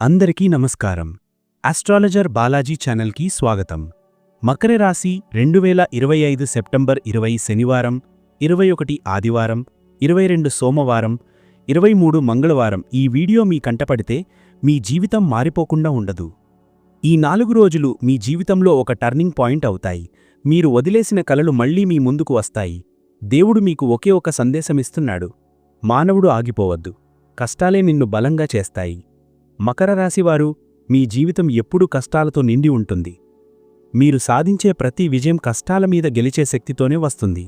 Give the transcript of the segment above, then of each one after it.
అందరికీ నమస్కారం. ఆస్ట్రాలజర్ బాలాజీ ఛానల్కి స్వాగతం. మకర రాశి రెండు వేల ఇరవై ఐదు సెప్టెంబర్ ఇరవై శనివారం ఇరవై ఒకటి ఆదివారం ఇరవై రెండు సోమవారం ఇరవై మూడు మంగళవారం ఈ వీడియో మీ కంటపడితే మీ జీవితం మారిపోకుండా ఉండదు. ఈ నాలుగు రోజులు మీ జీవితంలో ఒక టర్నింగ్ పాయింట్ అవుతాయి. మీరు వదిలేసిన కలలు మళ్ళీ మీ ముందుకు వస్తాయి. దేవుడు మీకు ఒకే ఒక సందేశమిస్తున్నాడు. మానవుడు ఆగిపోవద్దు. కష్టాలే నిన్ను బలంగా చేస్తాయి. మకర రాశివారు మీ జీవితం ఎప్పుడూ కష్టాలతో నిండి ఉంటుంది. మీరు సాధించే ప్రతి విజయం కష్టాల మీద గెలిచే శక్తితోనే వస్తుంది.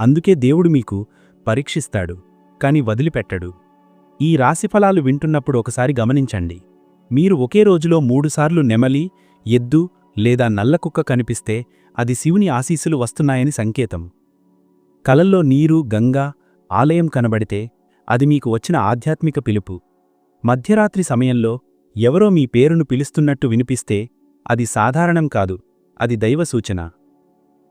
అందుకే దేవుడు మీకు పరీక్షిస్తాడు కాని వదిలిపెట్టడు. ఈ రాశిఫలాలు వింటున్నప్పుడు ఒకసారి గమనించండి. మీరు ఒకే రోజులో మూడుసార్లు నెమలి ఎద్దు లేదా నల్లకుక్క కనిపిస్తే అది శివుని ఆశీస్సులు వస్తున్నాయని సంకేతం. కలల్లో నీరు గంగా ఆలయం కనబడితే అది మీకు వచ్చిన ఆధ్యాత్మిక పిలుపు. మధ్యరాత్రి సమయంలో ఎవరో మీ పేరును పిలుస్తున్నట్టు వినిపిస్తే అది సాధారణం కాదు అది దైవ సూచన.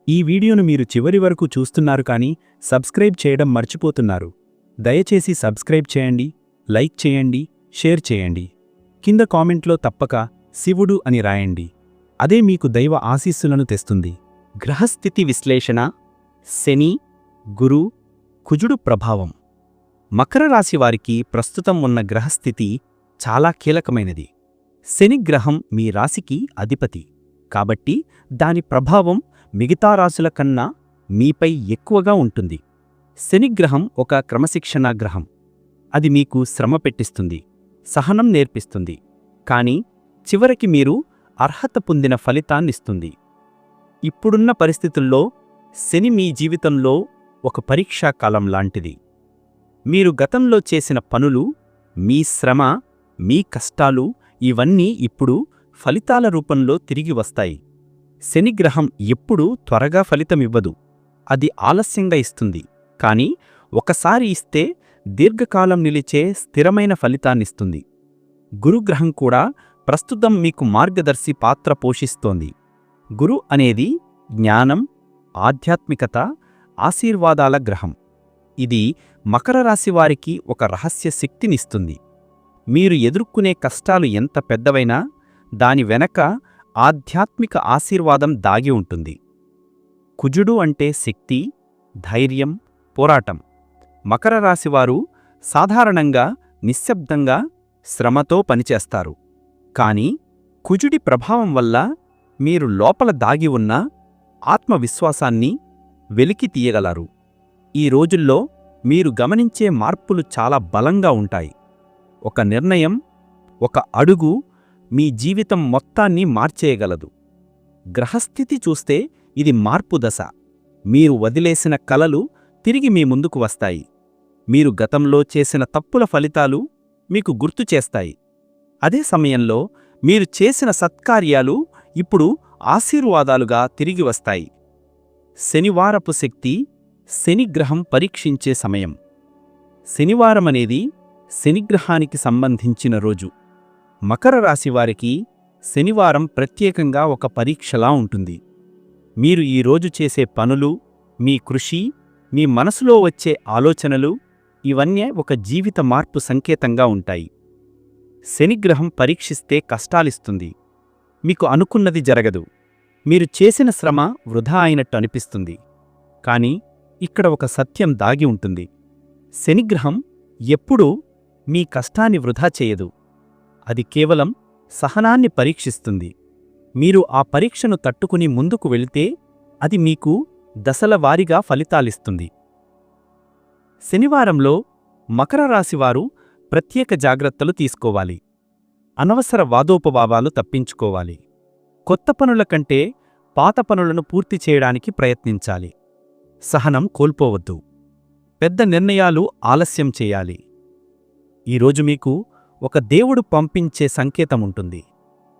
ఈ వీడియోను మీరు చివరి వరకు చూస్తున్నారు కానీ సబ్స్క్రైబ్ చేయడం మర్చిపోతున్నారు. దయచేసి సబ్స్క్రైబ్ చేయండి లైక్ చేయండి షేర్ చేయండి. కింద కామెంట్లో తప్పక శివుడు అని రాయండి. అదే మీకు దైవ ఆశీస్సులను తెస్తుంది. గ్రహస్థితి విశ్లేషణ శని గురు కుజుడు ప్రభావం. మకర రాశి వారికి ప్రస్తుతం ఉన్న గ్రహస్థితి చాలా కీలకమైనది. శని గ్రహం మీ రాశికి అధిపతి. కాబట్టి దాని ప్రభావం మిగతా రాశుల కన్నా మీపై ఎక్కువగా ఉంటుంది. శనిగ్రహం ఒక క్రమశిక్షణా గ్రహం. అది మీకు శ్రమ పెట్టిస్తుంది. సహనం నేర్పిస్తుంది. కాని చివరికి మీరు అర్హత పొందిన ఫలితాన్నిస్తుంది ఇప్పుడున్న పరిస్థితుల్లో శని మీ జీవితంలో ఒక పరీక్షా కాలం లాంటిది. మీరు గతంలో చేసిన పనులు మీ శ్రమ మీ కష్టాలు ఇవన్నీ ఇప్పుడు ఫలితాల రూపంలో తిరిగి వస్తాయి. శనిగ్రహం ఎప్పుడూ త్వరగా ఫలితమివ్వదు. అది ఆలస్యంగా ఇస్తుంది. కాని ఒకసారి ఇస్తే దీర్ఘకాలం నిలిచే స్థిరమైన ఫలితాన్నిస్తుంది. గురుగ్రహం కూడా ప్రస్తుతం మీకు మార్గదర్శి పాత్ర పోషిస్తోంది. గురు అనేది జ్ఞానం ఆధ్యాత్మికత ఆశీర్వాదాల గ్రహం. ఇది మకర రాశి వారికి ఒక రహస్య శక్తినిస్తుంది. మీరు ఎదుర్కొనే కష్టాలు ఎంత పెద్దవైనా దాని వెనక ఆధ్యాత్మిక ఆశీర్వాదం దాగి ఉంటుంది. కుజుడు అంటే శక్తి ధైర్యం పోరాటం. మకర రాశివారు సాధారణంగా నిశ్శబ్దంగా శ్రమతో పనిచేస్తారు. కాని కుజుడి ప్రభావం వల్ల మీరు లోపల దాగి ఉన్న ఆత్మవిశ్వాసాన్ని వెలికి తీయగలరు. ఈ రోజుల్లో మీరు గమనించే మార్పులు చాలా బలంగా ఉంటాయి. ఒక నిర్ణయం ఒక అడుగు మీ జీవితం మొత్తాన్ని మార్చేయగలదు. గ్రహస్థితి చూస్తే ఇది మార్పు దశ. మీరు వదిలేసిన కలలు తిరిగి మీ ముందుకు వస్తాయి. మీరు గతంలో చేసిన తప్పుల ఫలితాలు మీకు గుర్తు చేస్తాయి. అదే సమయంలో మీరు చేసిన సత్కార్యాలు ఇప్పుడు ఆశీర్వాదాలుగా తిరిగి వస్తాయి. శనివారపు శక్తి శనిగ్రహం పరీక్షించే సమయం. శనివారమనేది శనిగ్రహానికి సంబంధించిన రోజు. మకర రాశివారికి శనివారం ప్రత్యేకంగా ఒక పరీక్షలా ఉంటుంది. మీరు ఈ రోజు చేసే పనులు మీ కృషి మీ మనసులో వచ్చే ఆలోచనలు ఇవన్నీ ఒక జీవిత మార్పు సంకేతంగా ఉంటాయి. శనిగ్రహం పరీక్షిస్తే కష్టాలిస్తుంది. మీకు అనుకున్నది జరగదు. మీరు చేసిన శ్రమ వృధా అయినట్టు అనిపిస్తుంది. కానీ ఇక్కడ ఒక సత్యం దాగి ఉంటుంది. శనిగ్రహం ఎప్పుడూ మీ కష్టాన్ని వృధా చేయదు. అది కేవలం సహనాన్ని పరీక్షిస్తుంది. మీరు ఆ పరీక్షను తట్టుకుని ముందుకు వెళితే అది మీకు దశలవారీగా ఫలితాలిస్తుంది. శనివారంలో మకర రాశివారు ప్రత్యేక జాగ్రత్తలు తీసుకోవాలి. అనవసర వాదోపవాదాలు తప్పించుకోవాలి. కొత్త పనుల కంటే పాత పనులను పూర్తి చేయడానికి ప్రయత్నించాలి. సహనం కోల్పోవద్దు. పెద్ద నిర్ణయాలు ఆలస్యం చేయాలి. ఈరోజు మీకు ఒక దేవుడు పంపించే సంకేతముంటుంది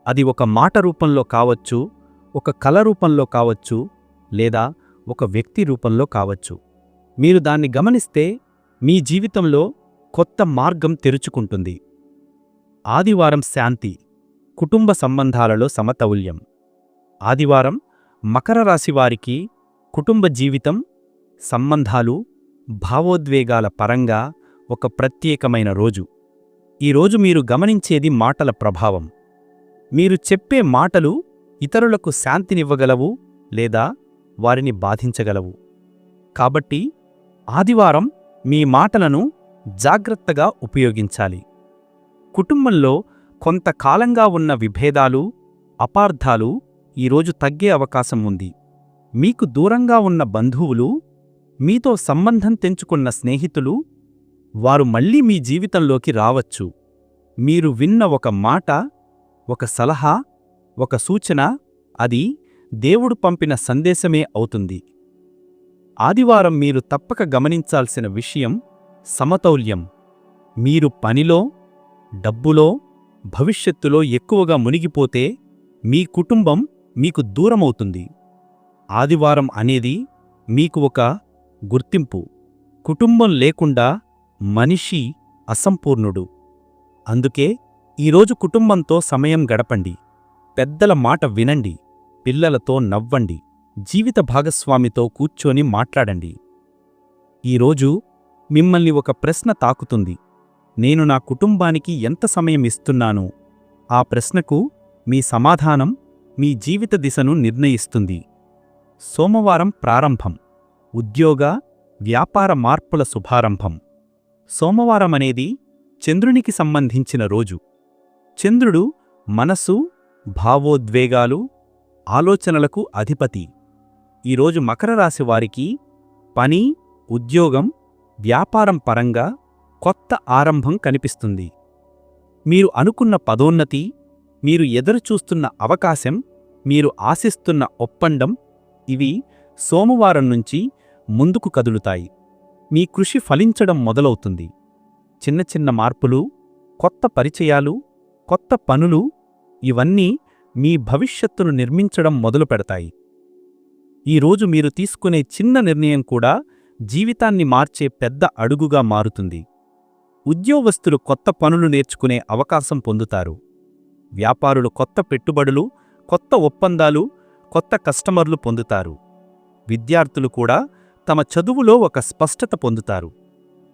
అది ఒక మాట రూపంలో కావచ్చు ఒక కళ రూపంలో కావచ్చు లేదా ఒక వ్యక్తి రూపంలో కావచ్చు. మీరు దాన్ని గమనిస్తే మీ జీవితంలో కొత్త మార్గం తెరుచుకుంటుంది. ఆదివారం శాంతి కుటుంబ సంబంధాలలో సమతౌల్యం. ఆదివారం మకర రాశివారికి కుటుంబ జీవితం సంబంధాలు భావోద్వేగాల పరంగా ఒక ప్రత్యేకమైన రోజు. ఈరోజు మీరు గమనించేది మాటల ప్రభావం. మీరు చెప్పే మాటలు ఇతరులకు శాంతినివ్వగలవు లేదా వారిని బాధించగలవు. కాబట్టి ఆదివారం మీ మాటలను జాగ్రత్తగా ఉపయోగించాలి. కుటుంబంలో కొంతకాలంగా ఉన్న విభేదాలు అపార్థాలు ఈరోజు తగ్గే అవకాశం ఉంది. మీకు దూరంగా ఉన్న బంధువులు మీతో సంబంధం తెంచుకున్న స్నేహితులు వారు మళ్ళీ మీ జీవితంలోకి రావచ్చు. మీరు విన్న ఒక మాట ఒక సలహా ఒక సూచన అది దేవుడు పంపిన సందేశమే అవుతుంది. ఆదివారం మీరు తప్పక గమనించాల్సిన విషయం సమతౌల్యం. మీరు పనిలో డబ్బులో భవిష్యత్తులో ఎక్కువగా మునిగిపోతే మీ కుటుంబం మీకు దూరమవుతుంది. ఆదివారం అనేది మీకు ఒక గుర్తింపు. కుటుంబం లేకుండా మనిషి అసంపూర్ణుడు. అందుకే ఈరోజు కుటుంబంతో సమయం గడపండి. పెద్దల మాట వినండి. పిల్లలతో నవ్వండి. జీవిత భాగస్వామితో కూర్చొని మాట్లాడండి. ఈరోజు మిమ్మల్ని ఒక ప్రశ్న తాకుతుంది. నేను నా కుటుంబానికి ఎంత సమయం ఇస్తున్నాను? ఆ ప్రశ్నకు మీ సమాధానం మీ జీవిత దిశను నిర్ణయిస్తుంది. సోమవారం ప్రారంభం. ఉద్యోగ వ్యాపార మార్పుల శుభారంభం. సోమవారం అనేది చంద్రునికి సంబంధించిన రోజు. చంద్రుడు మనసు భావోద్వేగాలు ఆలోచనలకు అధిపతి. ఈరోజు మకర రాశి వారికి పని ఉద్యోగం వ్యాపారం పరంగా కొత్త ఆరంభం కనిపిస్తుంది. మీరు అనుకున్న పదోన్నతి మీరు ఎదురుచూస్తున్న అవకాశం మీరు ఆశిస్తున్న ఒప్పందం ఇవి సోమవారం నుంచి ముందుకు కదులుతాయి. మీ కృషి ఫలించడం మొదలవుతుంది. చిన్న చిన్న మార్పులు కొత్త పరిచయాలు కొత్త పనులు ఇవన్నీ మీ భవిష్యత్తును నిర్మించడం మొదలు పెడతాయి ఈరోజు మీరు తీసుకునే చిన్న నిర్ణయం కూడా జీవితాన్ని మార్చే పెద్ద అడుగుగా మారుతుంది. ఉద్యోగస్తులు కొత్త పనులు నేర్చుకునే అవకాశం పొందుతారు. వ్యాపారులు కొత్త పెట్టుబడులు కొత్త ఒప్పందాలు కొత్త కస్టమర్లు పొందుతారు. విద్యార్థులు కూడా తమ చదువులో ఒక స్పష్టత పొందుతారు.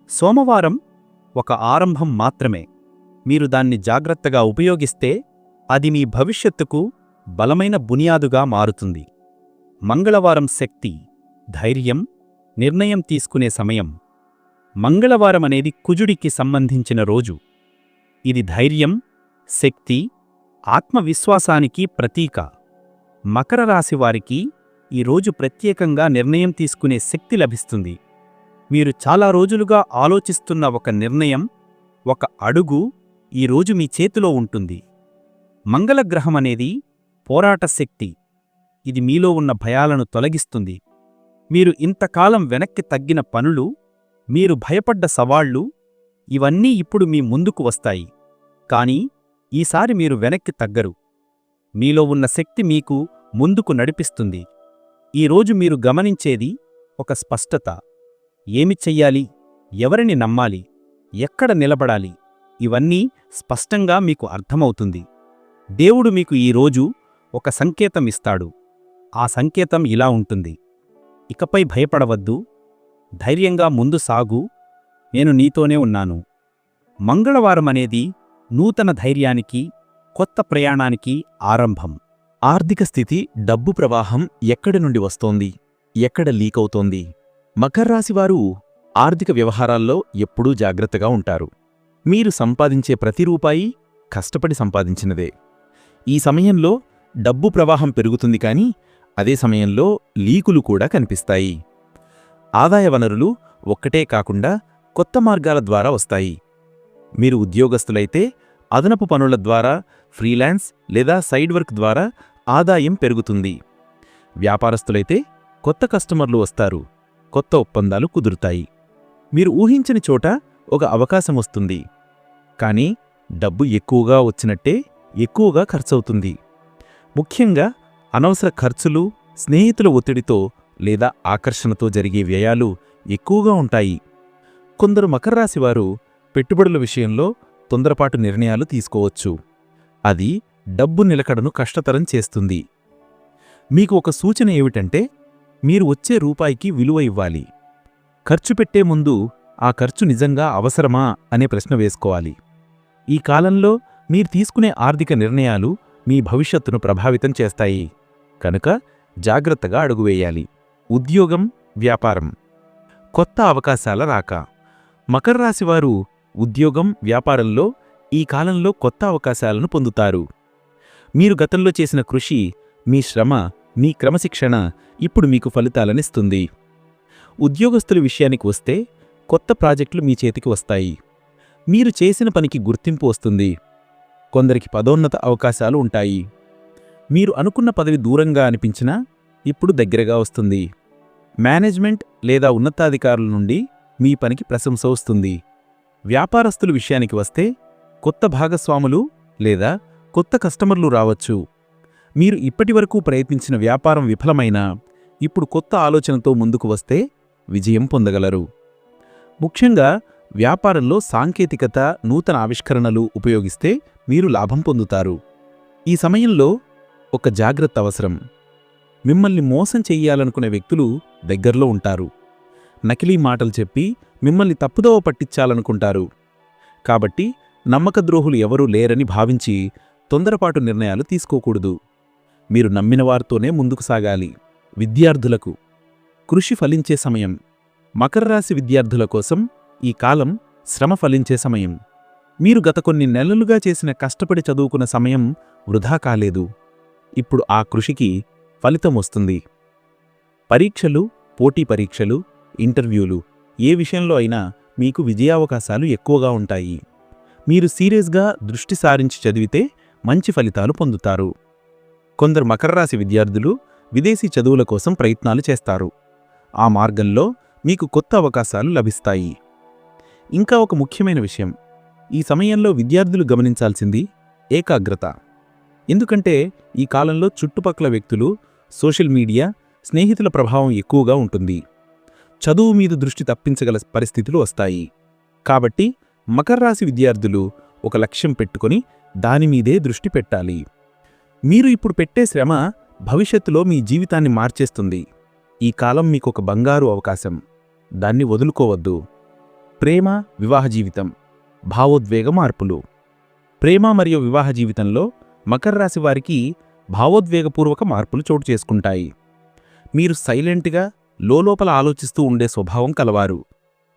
సోమవారం ఒక ఆరంభం మాత్రమే. మీరు దాన్ని జాగ్రత్తగా ఉపయోగిస్తే అది మీ భవిష్యత్తుకు బలమైన బునియాదుగా మారుతుంది. మంగళవారం శక్తి ధైర్యం నిర్ణయం తీసుకునే సమయం. మంగళవారం అనేది కుజుడికి సంబంధించిన రోజు. ఇది ధైర్యం శక్తి ఆత్మవిశ్వాసానికి ప్రతీక. మకర రాశి వారికి ఈరోజు ప్రత్యేకంగా నిర్ణయం తీసుకునే శక్తి లభిస్తుంది. మీరు చాలా రోజులుగా ఆలోచిస్తున్న ఒక నిర్ణయం ఒక అడుగు ఈరోజు మీ చేతిలో ఉంటుంది. మంగళగ్రహం అనేది పోరాట శక్తి. ఇది మీలో ఉన్న భయాలను తొలగిస్తుంది. మీరు ఇంతకాలం వెనక్కి తగ్గిన పనులు మీరు భయపడ్డ సవాళ్ళు ఇవన్నీ ఇప్పుడు మీ ముందుకు వస్తాయి. కానీ ఈసారి మీరు వెనక్కి తగ్గరు. మీలో ఉన్న శక్తి మీకు ముందుకు నడిపిస్తుంది. ఈరోజు మీరు గమనించేది ఒక స్పష్టత. ఏమి చెయ్యాలి? ఎవరిని నమ్మాలి? ఎక్కడ నిలబడాలి? ఇవన్నీ స్పష్టంగా మీకు అర్థమవుతుంది. దేవుడు మీకు ఈరోజు ఒక సంకేతం ఇస్తాడు. ఆ సంకేతం ఇలా ఉంటుంది. ఇకపై భయపడవద్దు. ధైర్యంగా ముందు సాగు. నేను నీతోనే ఉన్నాను. మంగళవారం అనేది నూతన ధైర్యానికి కొత్త ప్రయాణానికి ఆరంభం. ఆర్థిక స్థితి డబ్బు ప్రవాహం ఎక్కడి నుండి వస్తోంది? ఎక్కడ లీకవుతోంది మకర్రాశివారు ఆర్థిక వ్యవహారాల్లో ఎప్పుడూ జాగ్రత్తగా ఉంటారు. మీరు సంపాదించే ప్రతి రూపాయి కష్టపడి సంపాదించినదే. ఈ సమయంలో డబ్బు ప్రవాహం పెరుగుతుంది కానీ అదే సమయంలో లీకులు కూడా కనిపిస్తాయి. ఆదాయ వనరులు ఒక్కటే కాకుండా కొత్త మార్గాల ద్వారా వస్తాయి. మీరు ఉద్యోగస్తులైతే అదనపు పనుల ద్వారా ఫ్రీలాన్స్ లేదా సైడ్ వర్క్ ద్వారా ఆదాయం పెరుగుతుంది. వ్యాపారస్తులైతే కొత్త కస్టమర్లు వస్తారు. కొత్త ఒప్పందాలు కుదురుతాయి. మీరు ఊహించని చోట ఒక అవకాశం వస్తుంది. కానీ డబ్బు ఎక్కువగా వచ్చినట్టే ఎక్కువగా ఖర్చవుతుంది. ముఖ్యంగా అనవసర ఖర్చులు స్నేహితుల ఒత్తిడితో లేదా ఆకర్షణతో జరిగే వ్యయాలు ఎక్కువగా ఉంటాయి. కొందరు మకర్రాశివారు పెట్టుబడుల విషయంలో తొందరపాటు నిర్ణయాలు తీసుకోవచ్చు. అది డబ్బు నిలకడను కష్టతరం చేస్తుంది. మీకు ఒక సూచన ఏమిటంటే మీరు వచ్చే రూపాయికి విలువ ఇవ్వాలి. ఖర్చు పెట్టే ముందు ఆ ఖర్చు నిజంగా అవసరమా అనే ప్రశ్న వేసుకోవాలి. ఈ కాలంలో మీరు తీసుకునే ఆర్థిక నిర్ణయాలు మీ భవిష్యత్తును ప్రభావితం చేస్తాయి. కనుక జాగ్రత్తగా అడుగువేయాలి ఉద్యోగం వ్యాపారం. కొత్త అవకాశాల రాక. మకర రాశివారు ఉద్యోగం వ్యాపారంలో ఈ కాలంలో కొత్త అవకాశాలను పొందుతారు. మీరు గతంలో చేసిన కృషి మీ శ్రమ మీ క్రమశిక్షణ ఇప్పుడు మీకు ఫలితాలనిస్తుంది. ఉద్యోగస్తుల విషయానికి వస్తే కొత్త ప్రాజెక్టులు మీ చేతికి వస్తాయి. మీరు చేసిన పనికి గుర్తింపు వస్తుంది. కొందరికి పదోన్నత అవకాశాలు ఉంటాయి. మీరు అనుకున్న పదవి దూరంగా అనిపించినా ఇప్పుడు దగ్గరగా వస్తుంది. మేనేజ్మెంట్ లేదా ఉన్నతాధికారుల నుండి మీ పనికి ప్రశంస వస్తుంది. వ్యాపారస్తుల విషయానికి వస్తే కొత్త భాగస్వాములు లేదా కొత్త కస్టమర్లు రావచ్చు. మీరు ఇప్పటివరకు ప్రయత్నించిన వ్యాపారం విఫలమైనా ఇప్పుడు కొత్త ఆలోచనతో ముందుకు వస్తే విజయం పొందగలరు. ముఖ్యంగా వ్యాపారంలో సాంకేతికత నూతన ఆవిష్కరణలు ఉపయోగిస్తే మీరు లాభం పొందుతారు. ఈ సమయంలో ఒక జాగ్రత్త అవసరం. మిమ్మల్ని మోసం చెయ్యాలనుకునే వ్యక్తులు దగ్గరలో ఉంటారు. నకిలీ మాటలు చెప్పి మిమ్మల్ని తప్పుదోవ పట్టించాలనుకుంటారు. కాబట్టి నమ్మకద్రోహులు ఎవరూ లేరని భావించి తొందరపాటు నిర్ణయాలు తీసుకోకూడదు. మీరు నమ్మిన వారితోనే ముందుకు సాగాలి. విద్యార్థులకు కృషి ఫలించే సమయం. మకర రాశి విద్యార్థుల కోసం ఈ కాలం శ్రమ ఫలించే సమయం. మీరు గత కొన్ని నెలలుగా చేసిన కష్టపడి చదువుకున్న సమయం వృధా కాలేదు. ఇప్పుడు ఆ కృషికి ఫలితం వస్తుంది. పరీక్షలు పోటీ పరీక్షలు ఇంటర్వ్యూలు ఏ విషయంలో అయినా మీకు విజయావకాశాలు ఎక్కువగా ఉంటాయి. మీరు సీరియస్గా దృష్టి సారించి చదివితే మంచి ఫలితాలు పొందుతారు. కొందరు మకర రాశి విద్యార్థులు విదేశీ చదువుల కోసం ప్రయత్నాలు చేస్తారు. ఆ మార్గంలో మీకు కొత్త అవకాశాలు లభిస్తాయి. ఇంకా ఒక ముఖ్యమైన విషయం. ఈ సమయంలో విద్యార్థులు గమనించాల్సింది ఏకాగ్రత. ఎందుకంటే ఈ కాలంలో చుట్టుపక్కల వ్యక్తులు సోషల్ మీడియా స్నేహితుల ప్రభావం ఎక్కువగా ఉంటుంది. చదువు మీద దృష్టి తప్పించగల పరిస్థితులు వస్తాయి. కాబట్టి మకర రాశి విద్యార్థులు ఒక లక్ష్యం పెట్టుకొని దానిమీదే దృష్టి పెట్టాలి. మీరు ఇప్పుడు పెట్టే శ్రమ భవిష్యత్తులో మీ జీవితాన్ని మార్చేస్తుంది. ఈ కాలం మీకొక బంగారు అవకాశం. దాన్ని వదులుకోవద్దు. ప్రేమ వివాహ జీవితం. భావోద్వేగ మార్పులు. ప్రేమ మరియు వివాహ జీవితంలో మకర రాశి వారికి భావోద్వేగపూర్వక మార్పులు చోటు చేసుకుంటాయి. మీరు సైలెంట్గా లోలోపల ఆలోచిస్తూ ఉండే స్వభావం కలవారు.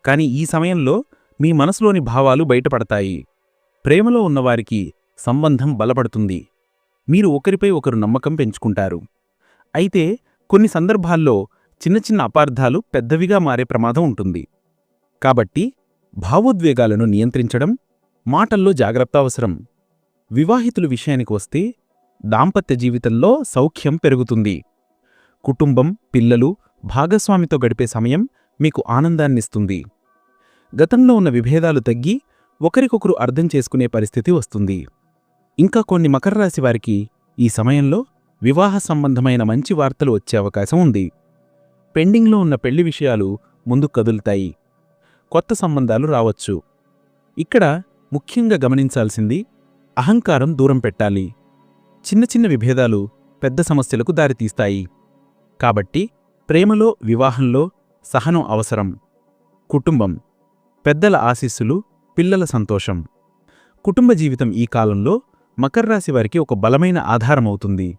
కానీ ఈ సమయంలో మీ మనసులోని భావాలు బయటపడతాయి. ప్రేమలో ఉన్నవారికి సంబంధం బలపడుతుంది. మీరు ఒకరిపై ఒకరు నమ్మకం పెంచుకుంటారు. అయితే కొన్ని సందర్భాల్లో చిన్న చిన్న అపార్థాలు పెద్దవిగా మారే ప్రమాదం ఉంటుంది. కాబట్టి భావోద్వేగాలను నియంత్రించడం మాటల్లో జాగ్రత్త అవసరం. వివాహితుల విషయానికి వస్తే దాంపత్య జీవితంలో సౌఖ్యం పెరుగుతుంది. కుటుంబం పిల్లలు భాగస్వామితో గడిపే సమయం మీకు ఆనందాన్నిస్తుంది. గతంలో ఉన్న విభేదాలు తగ్గి ఒకరికొకరు అర్థం చేసుకునే పరిస్థితి వస్తుంది. ఇంకా కొన్ని మకర రాశి వారికి ఈ సమయంలో వివాహ సంబంధమైన మంచి వార్తలు వచ్చే అవకాశం ఉంది. పెండింగ్లో ఉన్న పెళ్ళి విషయాలు ముందు కదులుతాయి. కొత్త సంబంధాలు రావచ్చు. ఇక్కడ ముఖ్యంగా గమనించాల్సింది అహంకారం దూరం పెట్టాలి. చిన్న చిన్న విభేదాలు పెద్ద సమస్యలకు దారితీస్తాయి. కాబట్టి ప్రేమలో వివాహంలో సహనం అవసరం. కుటుంబం పెద్దల ఆశీస్సులు పిల్లల సంతోషం. కుటుంబ జీవితం ఈ కాలంలో మకర రాశి వారికి ఒక బలమైన ఆధారమవుతుంది.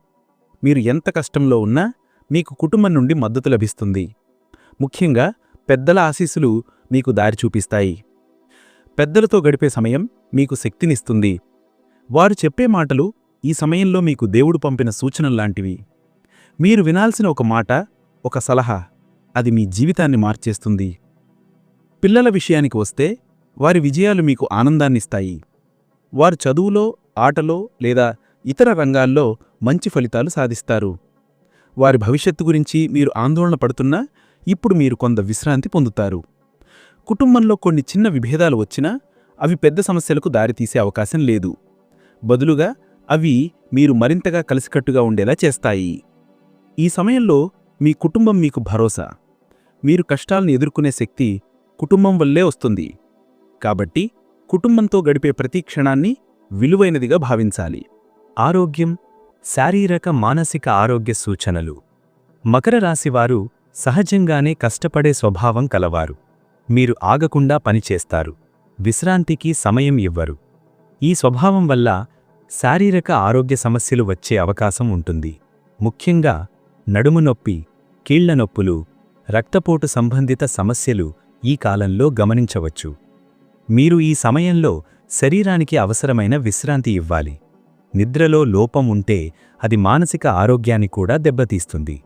మీరు ఎంత కష్టంలో ఉన్నా మీకు కుటుంబం నుండి మద్దతు లభిస్తుంది. ముఖ్యంగా పెద్దల ఆశీస్సులు మీకు దారి చూపిస్తాయి. పెద్దలతో గడిపే సమయం మీకు శక్తినిస్తుంది. వారు చెప్పే మాటలు ఈ సమయంలో మీకు దేవుడు పంపిన సూచనల్లాంటివి మీరు వినాల్సిన ఒక మాట ఒక సలహా అది మీ జీవితాన్ని మార్చేస్తుంది. పిల్లల విషయానికి వస్తే వారి విజయాలు మీకు ఆనందాన్నిస్తాయి. వారు చదువులో ఆటలో లేదా ఇతర రంగాల్లో మంచి ఫలితాలు సాధిస్తారు. వారి భవిష్యత్తు గురించి మీరు ఆందోళన పడుతున్నా ఇప్పుడు మీరు కొంత విశ్రాంతి పొందుతారు. కుటుంబంలో కొన్ని చిన్న విభేదాలు వచ్చినా అవి పెద్ద సమస్యలకు దారితీసే అవకాశం లేదు. బదులుగా అవి మీరు మరింతగా కలిసికట్టుగా ఉండేలా చేస్తాయి. ఈ సమయంలో మీ కుటుంబం మీకు భరోసా. మీరు కష్టాలను ఎదుర్కొనే శక్తి కుటుంబం వల్లే వస్తుంది. కాబట్టి కుటుంబంతో గడిపే ప్రతి క్షణాన్ని విలువైనదిగా భావించాలి. ఆరోగ్యం శారీరక మానసిక ఆరోగ్య సూచనలు. మకర రాశివారు సహజంగానే కష్టపడే స్వభావం కలవారు. మీరు ఆగకుండా పనిచేస్తారు విశ్రాంతికి సమయం ఇవ్వరు. ఈ స్వభావం వల్ల శారీరక ఆరోగ్య సమస్యలు వచ్చే అవకాశం ఉంటుంది. ముఖ్యంగా నడుము నొప్పి కీళ్ళ నొప్పులు రక్తపోటు సంబంధిత సమస్యలు ఈ కాలంలో గమనించవచ్చు. మీరు ఈ సమయంలో శరీరానికి అవసరమైన విశ్రాంతి ఇవ్వాలి. నిద్రలో లోపం ఉంటే అది మానసిక ఆరోగ్యాన్ని కూడా దెబ్బతీస్తుంది.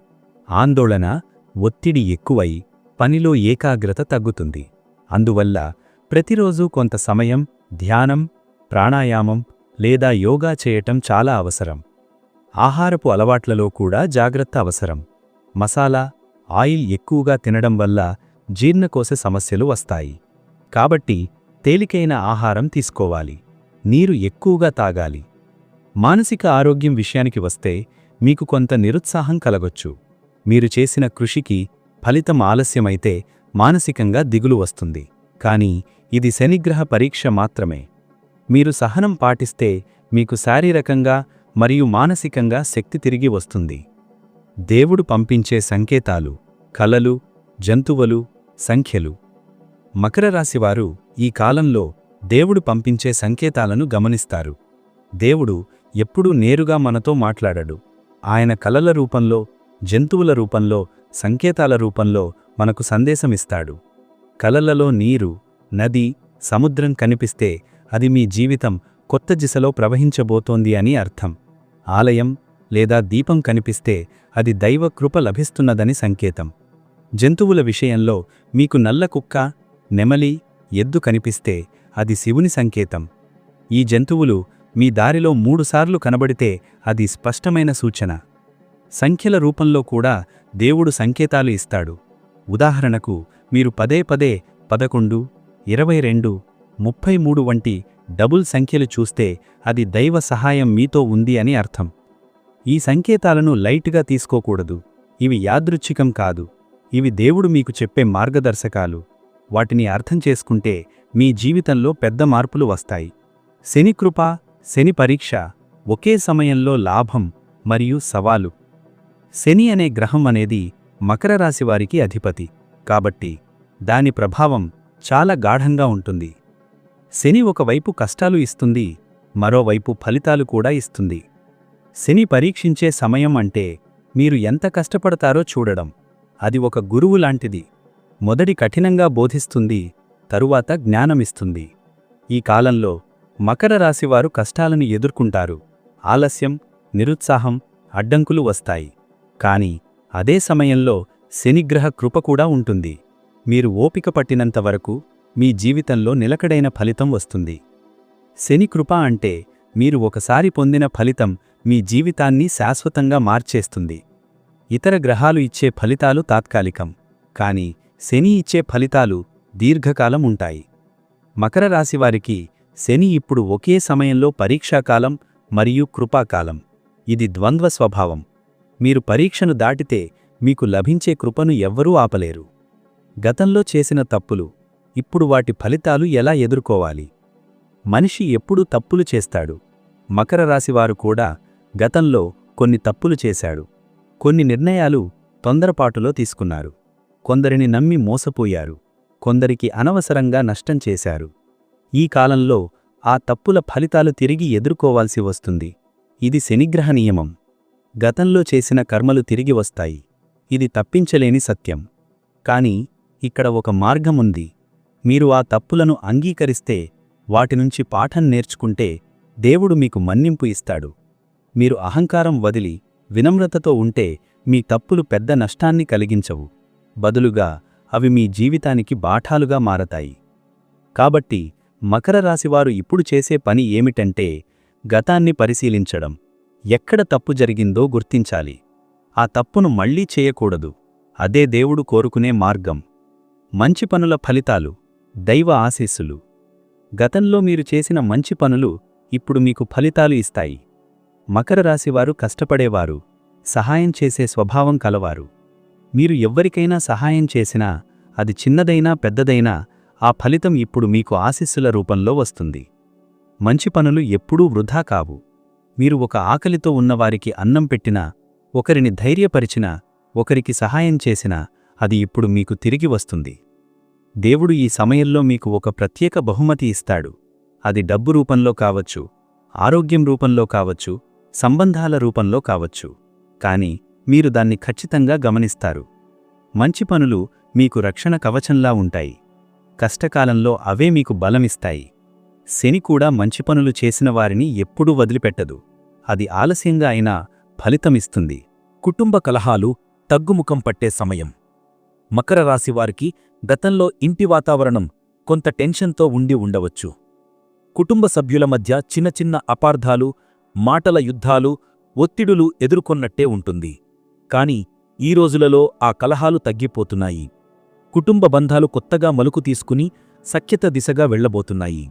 ఆందోళన ఒత్తిడి ఎక్కువై పనిలో ఏకాగ్రత తగ్గుతుంది. అందువల్ల ప్రతిరోజూ కొంత సమయం ధ్యానం ప్రాణాయామం లేదా యోగా చేయటం చాలా అవసరం. ఆహారపు అలవాట్లలో కూడా జాగ్రత్త అవసరం. మసాలా ఆయిల్ ఎక్కువగా తినడం వల్ల జీర్ణకోశ సమస్యలు వస్తాయి. కాబట్టి తేలికైన ఆహారం తీసుకోవాలి. నీరు ఎక్కువగా తాగాలి. మానసిక ఆరోగ్యం విషయానికి వస్తే మీకు కొంత నిరుత్సాహం కలగొచ్చు. మీరు చేసిన కృషికి ఫలితం ఆలస్యమైతే మానసికంగా దిగులు వస్తుంది. కానీ ఇది శనిగ్రహ పరీక్ష మాత్రమే. మీరు సహనం పాటిస్తే మీకు శారీరకంగా మరియు మానసికంగా శక్తి తిరిగి వస్తుంది. దేవుడు పంపించే సంకేతాలు కలలు జంతువులు సంఖ్యలు. మకర రాశివారు ఈ కాలంలో దేవుడు పంపించే సంకేతాలను గమనిస్తారు. దేవుడు ఎప్పుడూ నేరుగా మనతో మాట్లాడడు. ఆయన కలల రూపంలో జంతువుల రూపంలో సంకేతాల రూపంలో మనకు సందేశమిస్తాడు. కలలలో నీరు నది సముద్రం కనిపిస్తే అది మీ జీవితం కొత్త దిశలో ప్రవహించబోతోంది అని అర్థం. ఆలయం లేదా దీపం కనిపిస్తే అది దైవ కృప లభిస్తున్నదని సంకేతం. జంతువుల విషయంలో మీకు నల్ల కుక్క నెమలి ఎద్దు కనిపిస్తే అది శివుని సంకేతం. ఈ జంతువులు మీ దారిలో మూడుసార్లు కనబడితే అది స్పష్టమైన సూచన. సంఖ్యల రూపంలో కూడా దేవుడు సంకేతాలు ఇస్తాడు. ఉదాహరణకు మీరు పదే పదే పదకొండు ఇరవై రెండు ముప్పై మూడు వంటి డబుల్ సంఖ్యలు చూస్తే అది దైవ సహాయం మీతో ఉంది అని అర్థం. ఈ సంకేతాలను లైట్గా తీసుకోకూడదు. ఇవి యాదృచ్ఛికం కాదు. ఇవి దేవుడు మీకు చెప్పే మార్గదర్శకాలు. వాటిని అర్థం చేసుకుంటే మీ జీవితంలో పెద్ద మార్పులు వస్తాయి. శని కృప శని పరీక్ష ఒకే సమయంలో లాభం మరియు సవాలు. శని అనే గ్రహం అనేది మకర రాశి వారికి అధిపతి. కాబట్టి దాని ప్రభావం చాలా గాఢంగా ఉంటుంది. శని ఒకవైపు కష్టాలు ఇస్తుంది మరోవైపు ఫలితాలు కూడా ఇస్తుంది. శని పరీక్షించే సమయం అంటే మీరు ఎంత కష్టపడతారో చూడడం. అది ఒక గురువు లాంటిది. మొదటి కఠినంగా బోధిస్తుంది తరువాత జ్ఞానమిస్తుంది. ఈ కాలంలో మకర రాశివారు కష్టాలను ఎదుర్కొంటారు. ఆలస్యం నిరుత్సాహం అడ్డంకులు వస్తాయి. కాని అదే సమయంలో శనిగ్రహ కృప కూడా ఉంటుంది. మీరు ఓపిక పట్టినంత వరకు మీ జీవితంలో నిలకడైన ఫలితం వస్తుంది. శని కృప అంటే మీరు ఒకసారి పొందిన ఫలితం మీ జీవితాన్ని శాశ్వతంగా మార్చేస్తుంది. ఇతర గ్రహాలు ఇచ్చే ఫలితాలు తాత్కాలికం కాని శని ఇచ్చే ఫలితాలు దీర్ఘకాలం ఉంటాయి. మకర రాశివారికి శని ఇప్పుడు ఒకే సమయంలో పరీక్షాకాలం మరియు కృపాకాలం. ఇది ద్వంద్వ స్వభావం. మీరు పరీక్షను దాటితే మీకు లభించే కృపను ఎవ్వరూ ఆపలేరు. గతంలో చేసిన తప్పులు ఇప్పుడు వాటి ఫలితాలు ఎలా ఎదుర్కోవాలి? మనిషి ఎప్పుడూ తప్పులు చేస్తాడు. మకర రాశివారు కూడా గతంలో కొన్ని తప్పులు చేశాడు. కొన్ని నిర్ణయాలు తొందరపాటులో తీసుకున్నారు. కొందరిని నమ్మి మోసపోయారు. కొందరికి అనవసరంగా నష్టం చేశారు. ఈ కాలంలో ఆ తప్పుల ఫలితాలు తిరిగి ఎదుర్కోవాల్సి వస్తుంది. ఇది శనిగ్రహ నియమం. గతంలో చేసిన కర్మలు తిరిగి వస్తాయి. ఇది తప్పించలేని సత్యం. కాని ఇక్కడ ఒక మార్గముంది మీరు ఆ తప్పులను అంగీకరిస్తే వాటినుంచి పాఠం నేర్చుకుంటే దేవుడు మీకు మన్నింపు ఇస్తాడు. మీరు అహంకారం వదిలి వినమ్రతతో ఉంటే మీ తప్పులు పెద్ద నష్టాన్ని కలిగించవు. బదులుగా అవి మీ జీవితానికి బాఠాలుగా మారతాయి. కాబట్టి మకర రాశివారు ఇప్పుడు చేసే పని ఏమిటంటే గతాన్ని పరిశీలించడం. ఎక్కడ తప్పు జరిగిందో గుర్తించాలి. ఆ తప్పును మళ్ళీ చేయకూడదు. అదే దేవుడు కోరుకునే మార్గం. మంచి పనుల ఫలితాలు. దైవ ఆశీస్సులు. గతంలో మీరు చేసిన మంచి పనులు ఇప్పుడు మీకు ఫలితాలు ఇస్తాయి. మకర రాశివారు కష్టపడేవారు సహాయం చేసే స్వభావం కలవారు. మీరు ఎవ్వరికైనా సహాయం చేసినా అది చిన్నదైనా పెద్దదైనా ఆ ఫలితం ఇప్పుడు మీకు ఆశీస్సుల రూపంలో వస్తుంది. మంచి పనులు ఎప్పుడూ వృధా కావు. మీరు ఒక ఆకలితో ఉన్నవారికి అన్నం పెట్టినా ఒకరిని ధైర్యపరిచినా ఒకరికి సహాయం చేసినా అది ఇప్పుడు మీకు తిరిగి వస్తుంది. దేవుడు ఈ సమయంలో మీకు ఒక ప్రత్యేక బహుమతి ఇస్తాడు. అది డబ్బు రూపంలో కావచ్చు ఆరోగ్యం రూపంలో కావచ్చు సంబంధాల రూపంలో కావచ్చు. కాని మీరు దాన్ని ఖచ్చితంగా గమనిస్తారు. మంచి పనులు మీకు రక్షణ కవచంలా ఉంటాయి. కష్టకాలంలో అవే మీకు బలమిస్తాయి. శని కూడా మంచి పనులు చేసిన వారిని ఎప్పుడూ వదిలిపెట్టదు. అది ఆలస్యంగా అయినా ఫలితమిస్తుంది. కుటుంబ కలహాలు తగ్గుముఖం పట్టే సమయం. మకర రాశివారికి గతంలో ఇంటి వాతావరణం కొంత టెన్షన్తో ఉండి ఉండవచ్చు. కుటుంబ సభ్యుల మధ్య చిన్న చిన్న అపార్థాలు మాటల యుద్ధాలు ఒత్తిడులు ఎదుర్కొన్నట్టే ఉంటుంది. కాని ఈ రోజులలో ఆ కలహాలు తగ్గిపోతున్నాయి. కుటుంబ బంధాలు కొత్తగా మలుకు తీసుకుని సఖ్యత దిశగా వెళ్ళబోతున్నాయి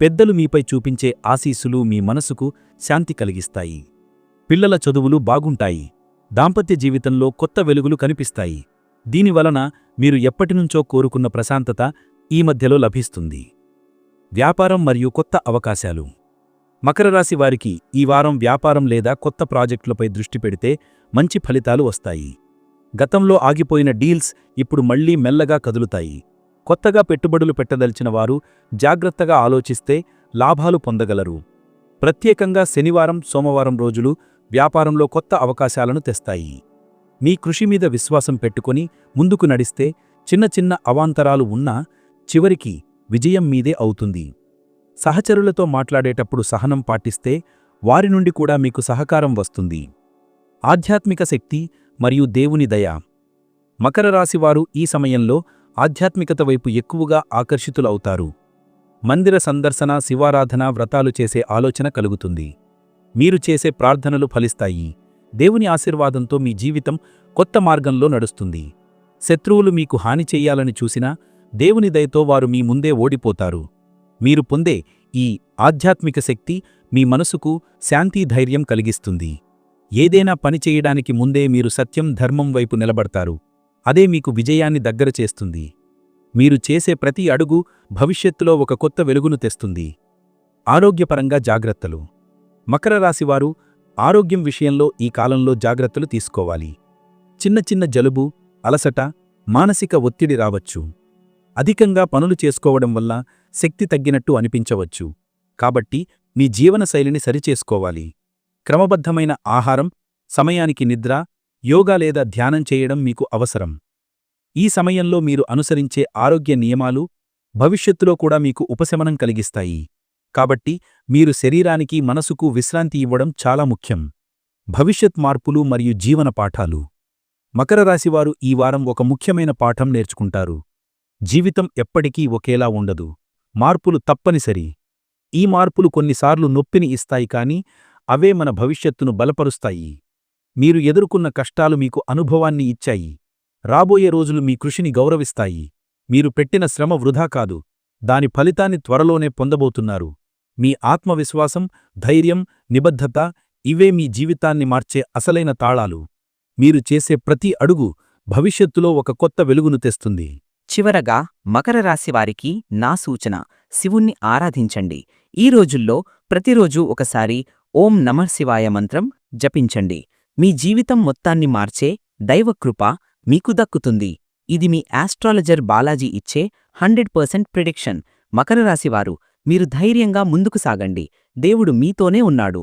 పెద్దలు మీపై చూపించే ఆశీస్సులు మీ మనసుకు శాంతి కలిగిస్తాయి. పిల్లల చదువులు బాగుంటాయి. దాంపత్య జీవితంలో కొత్త వెలుగులు కనిపిస్తాయి. దీనివలన మీరు ఎప్పటినుంచో కోరుకున్న ప్రశాంతత ఈ మధ్యలో లభిస్తుంది. వ్యాపారం మరియు కొత్త అవకాశాలు. మకర రాశి వారికి ఈ వారం వ్యాపారం లేదా కొత్త ప్రాజెక్టులపై దృష్టి పెడితే మంచి ఫలితాలు వస్తాయి. గతంలో ఆగిపోయిన డీల్స్ ఇప్పుడు మళ్ళీ మెల్లగా కదులుతాయి. కొత్తగా పెట్టుబడులు పెట్టదలిచిన వారు జాగ్రత్తగా ఆలోచిస్తే లాభాలు పొందగలరు. ప్రత్యేకంగా శనివారం సోమవారం రోజులు వ్యాపారంలో కొత్త అవకాశాలను తెస్తాయి. మీ కృషి మీద విశ్వాసం పెట్టుకుని ముందుకు నడిస్తే చిన్న చిన్న అవాంతరాలు ఉన్నా చివరికి విజయం మీదే అవుతుంది. సహచరులతో మాట్లాడేటప్పుడు సహనం పాటిస్తే వారి నుండి కూడా మీకు సహకారం వస్తుంది. ఆధ్యాత్మిక శక్తి మరియు దేవుని దయ. మకర రాశివారు ఈ సమయంలో ఆధ్యాత్మికత వైపు ఎక్కువగా ఆకర్షితులవుతారు. మందిర సందర్శన శివారాధన వ్రతాలు చేసే ఆలోచన కలుగుతుంది. మీరు చేసే ప్రార్థనలు ఫలిస్తాయి. దేవుని ఆశీర్వాదంతో మీ జీవితం కొత్త మార్గంలో నడుస్తుంది. శత్రువులు మీకు హాని చెయ్యాలని చూసినా దేవుని దయతో వారు మీ ముందే ఓడిపోతారు. మీరు పొందే ఈ ఆధ్యాత్మిక శక్తి మీ మనసుకు శాంతి ధైర్యం కలిగిస్తుంది. ఏదైనా పని చేయడానికి ముందే మీరు సత్యం ధర్మం వైపు నిలబడతారు. అదే మీకు విజయాన్ని దగ్గర చేస్తుంది. మీరు చేసే ప్రతి అడుగు భవిష్యత్తులో ఒక కొత్త వెలుగును తెస్తుంది. ఆరోగ్యపరంగా జాగ్రత్తలు. మకర రాశివారు ఆరోగ్యం విషయంలో ఈ కాలంలో జాగ్రత్తలు తీసుకోవాలి. చిన్న చిన్న జలుబు అలసట మానసిక ఒత్తిడి రావచ్చు. అధికంగా పనులు చేసుకోవడం వల్ల శక్తి తగ్గినట్టు అనిపించవచ్చు. కాబట్టి మీ జీవనశైలిని సరిచేసుకోవాలి. క్రమబద్ధమైన ఆహారం సమయానికి నిద్ర యోగా లేదా ధ్యానం చేయడం మీకు అవసరం. ఈ సమయంలో మీరు అనుసరించే ఆరోగ్య నియమాలు భవిష్యత్తులో కూడా మీకు ఉపశమనం కలిగిస్తాయి. కాబట్టి మీరు శరీరానికి మనసుకు విశ్రాంతి ఇవ్వడం చాలా ముఖ్యం. భవిష్యత్ మార్పులు మరియు జీవన పాఠాలు. మకర రాశివారు ఈ వారం ఒక ముఖ్యమైన పాఠం నేర్చుకుంటారు. జీవితం ఎప్పటికీ ఒకేలా ఉండదు. మార్పులు తప్పనిసరి. ఈ మార్పులు కొన్నిసార్లు నొప్పిని ఇస్తాయి కాని అవే మన భవిష్యత్తును బలపరుస్తాయి. మీరు ఎదుర్కొన్న కష్టాలు మీకు అనుభవాన్ని ఇచ్చాయి. రాబోయే రోజులు మీ కృషిని గౌరవిస్తాయి. మీరు పెట్టిన శ్రమ వృధా కాదు. దాని ఫలితాన్ని త్వరలోనే పొందబోతున్నారు. మీ ఆత్మవిశ్వాసం ధైర్యం నిబద్ధత ఇవే మీ జీవితాన్ని మార్చే అసలైన తాళాలు. మీరు చేసే ప్రతి అడుగు భవిష్యత్తులో ఒక కొత్త వెలుగును తెస్తుంది. చివరగా మకర రాశివారికి నా సూచన శివుణ్ణి ఆరాధించండి. ఈ రోజుల్లో ప్రతిరోజూ ఒకసారి ఓం నమః శివాయ మంత్రం జపించండి. మీ జీవితం మొత్తాన్ని మార్చే దైవకృప మీకు దక్కుతుంది. ఇది మీ ఆస్ట్రాలజర్ బాలాజీ ఇచ్చే హండ్రెడ్ పర్సెంట్ ప్రిడిక్షన్. మకర రాశివారు మీరు ధైర్యంగా ముందుకు సాగండి. దేవుడు మీతోనే ఉన్నాడు.